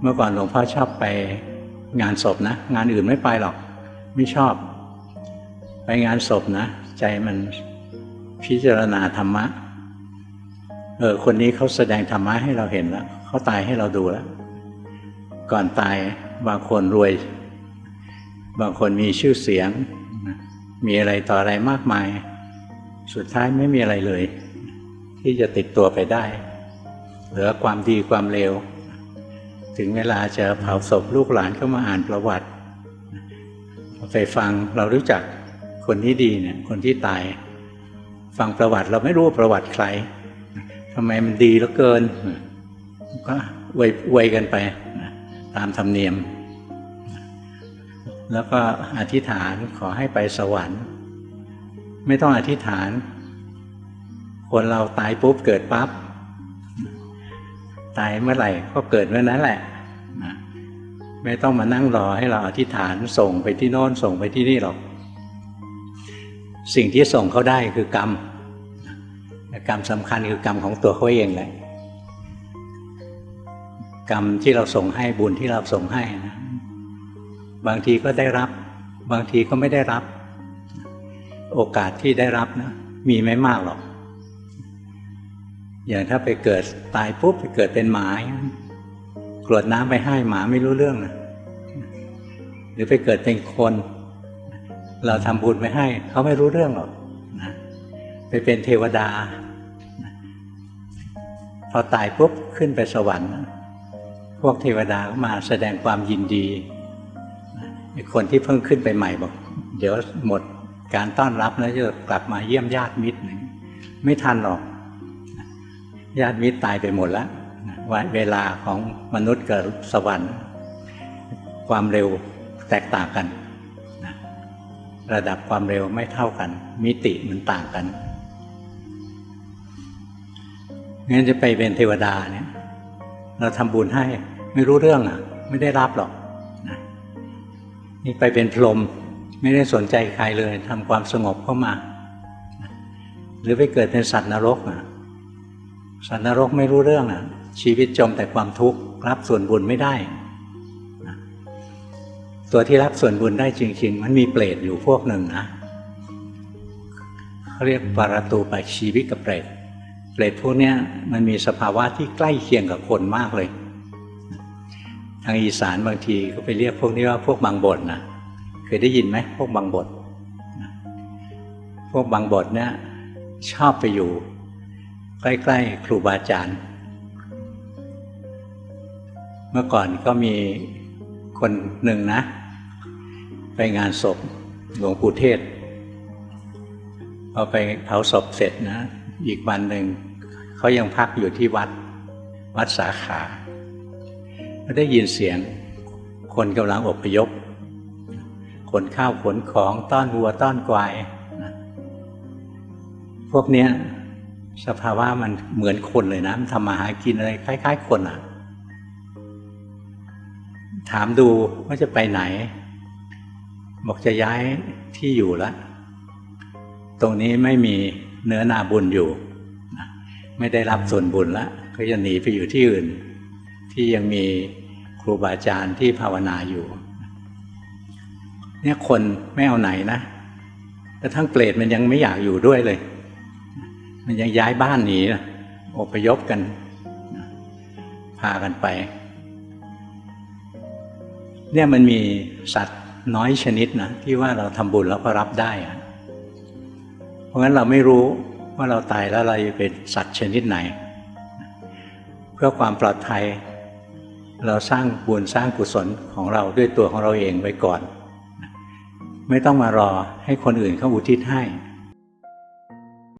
เมื่อก่อนหลวงพ่อชอบไปงานศพนะ งานอื่นไม่ไปหรอก ไม่ชอบ ไปงานศพนะ ใจมันพิจารณาธรรมะ เออ คนนี้เขาแสดงธรรมะให้เราเห็นแล้วเขาตายให้เราดูแล้ว ก่อนตายบางคนรวย บางคนมีชื่อเสียง มีอะไรต่ออะไรมากมาย สุดท้ายไม่มีอะไรเลย ที่จะติดตัวไปได้ เหลือความดีความเลว ถึงเวลาจะเผาศพลูกหลานก็มาอ่านประวัติไปฟังเรารู้จักคนที่ดีเนี่ยคนที่ตาย ฟังประวัติเราไม่รู้ประวัติใครทำไมมันดีเหลือเกิน ก็อวยวยกันไปตามธรรมเนียม แล้วก็อธิษฐานขอให้ไปสวรรค์ ไม่ต้องอธิษฐาน คนเราตายปุ๊บเกิดปั๊บ ตายเมื่อไหร่ก็เกิดเมื่อนั้นแหละนะไม่ต้องมานั่งรอให้เราอธิษฐานส่งไปที่โน้นส่งไปที่นี่หรอก สิ่งที่ส่งเขาได้คือกรรมแต่กรรมสำคัญคือกรรมของตัวเขาเองแหละกรรมที่เราส่งให้บุญที่เราส่งให้นะบางทีก็ได้รับ บางทีก็ไม่ได้รับ โอกาสที่ได้รับนะมีไม่มากหรอก อย่างถ้าไปเกิดตายปุ๊บไปเกิดเป็นหมา กรวดน้ำไปให้หมาไม่รู้เรื่องนะหรือไปเกิดเป็นคน เราทำบุญไปให้ เขาไม่รู้เรื่องหรอกนะไปเป็นเทวดา พอตายปุ๊บขึ้นไปสวรรค์พวกเทวดาก็มาแสดงความยินดีคนที่เพิ่งขึ้นไปใหม่บอก เดี๋ยวหมดการต้อนรับแล้วจะกลับมาเยี่ยมญาติมิตรหนึ่งไม่ทันหรอก ญาติมิตรตายไปหมดแล้วเวลาของมนุษย์กับสวรรค์ ความเร็วแตกต่างกัน ระดับความเร็วไม่เท่ากัน มิติมันต่างกันงั้นจะไปเป็นเทวดาเนี่ย เราทำบุญให้ไม่รู้เรื่องอะ ไม่ได้รับหรอกนะนี่ไปเป็นพรหมไม่ได้สนใจใครเลยทำความสงบเข้ามา หรือไปเกิดเป็นสัตว์นรกอะ สัตว์นรกไม่รู้เรื่องอะ ชีวิตจมแต่ความทุกข์รับส่วนบุญไม่ได้ ตัวที่รับส่วนบุญได้จริง ๆ มันมีเปรตอยู่พวกหนึ่งนะเขาเรียกปารตูปชีวิตกับเปรตเปรตพวกนี้มันมีสภาวะที่ใกล้เคียงกับคนมากเลย ทางอีสานบางทีก็ไปเรียกพวกนี้ว่าพวกบางบทนะเคยได้ยินไหมพวกบางบทพวกบางบทเนี่ยชอบไปอยู่ ใกล้ๆครูบาอาจารย์ เมื่อก่อนก็มีคนหนึ่งนะ ไปงานศพหลวงปู่เทศพอไปเผาศพเสร็จนะ อีกวันหนึ่งเขายังพักอยู่ที่วัดวัดสาขาก็ได้ยินเสียง คนกำลังอพยพขนข้าวขนของต้อนวัวต้อนควาย พวกเนี้ย สภาวะมันเหมือนคนเลยนะมันทำมาหากินอะไรคล้าย ๆ คนอะ ถามดูว่าจะไปไหน บอกจะย้ายที่อยู่แล้วตรงนี้ไม่มีเนื้อนาบุญอยู่ ไม่ได้รับส่วนบุญแล้วก็จะหนีไปอยู่ที่อื่น ที่ยังมีครูบาอาจารย์ที่ภาวนาอยู่ เนี่ยคนไม่เอาไหนนะแต่ทั้งเปรตมันยังไม่อยากอยู่ด้วยเลย มันยังย้ายบ้านหนีนะอพยพกัน พากันไป เนี่ยมันมีสัตว์น้อยชนิดนะที่ว่าเราทำบุญแล้วก็รับได้อะเพราะงั้นเราไม่รู้ว่าเราตายแล้วเราจะเป็นสัตว์ชนิดไหน เพื่อความปลอดภัยเราสร้างบุญสร้างกุศลของเราด้วยตัวของเราเองไว้ก่อน ไม่ต้องมารอให้คนอื่นเขาอุทิศให้